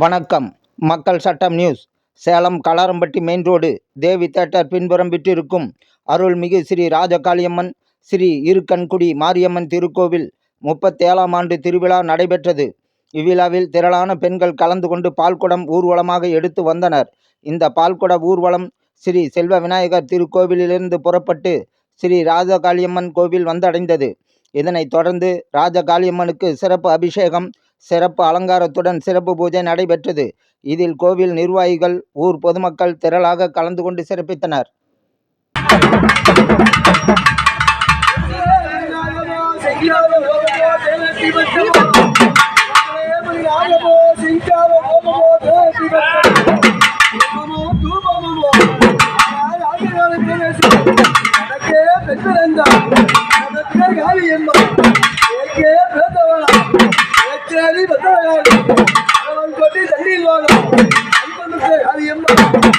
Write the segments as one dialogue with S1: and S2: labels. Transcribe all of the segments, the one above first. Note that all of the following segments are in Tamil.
S1: வணக்கம். மக்கள் சட்டம் news. Salem Kalarampatti main road Devi theatre பின்புறம் விட்டிருக்கும் அருள்மிகு ஸ்ரீ ராஜகாளியம்மன் ஸ்ரீ இருக்கன்குடி மாரியம்மன் திருக்கோவில் முப்பத்தேழாம் ஆண்டு திருவிழா நடைபெற்றது. இவ்விழாவில் திரளான பெண்கள் கலந்து கொண்டு பால்குடம் ஊர்வலமாக எடுத்து வந்தனர். இந்த பால்குட ஊர்வலம் ஸ்ரீ செல்வ விநாயகர் திருக்கோவிலிலிருந்து புறப்பட்டு ஸ்ரீ ராஜகாளியம்மன் கோவில் வந்தடைந்தது. இதனைத் தொடர்ந்து ராஜகாளியம்மனுக்கு சிறப்பு அபிஷேகம் சிறப்பு அலங்காரத்துடன் சிறப்பு பூஜை நடைபெற்றது. இதில் கோவில் நிர்வாகிகள் ஊர் பொதுமக்கள் திரளாக கலந்து கொண்டு சிறப்பித்தனர்.
S2: அம்பாலே சும்மாவே போட்டாலே முக்காலே முக்காட்டே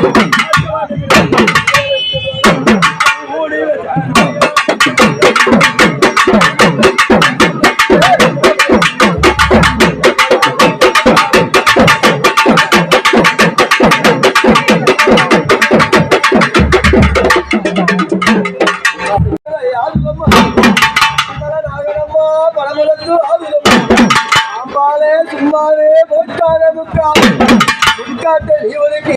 S2: இவனுக்கு ஆதியான ராஜகாளி ஆதேரி வேண்டி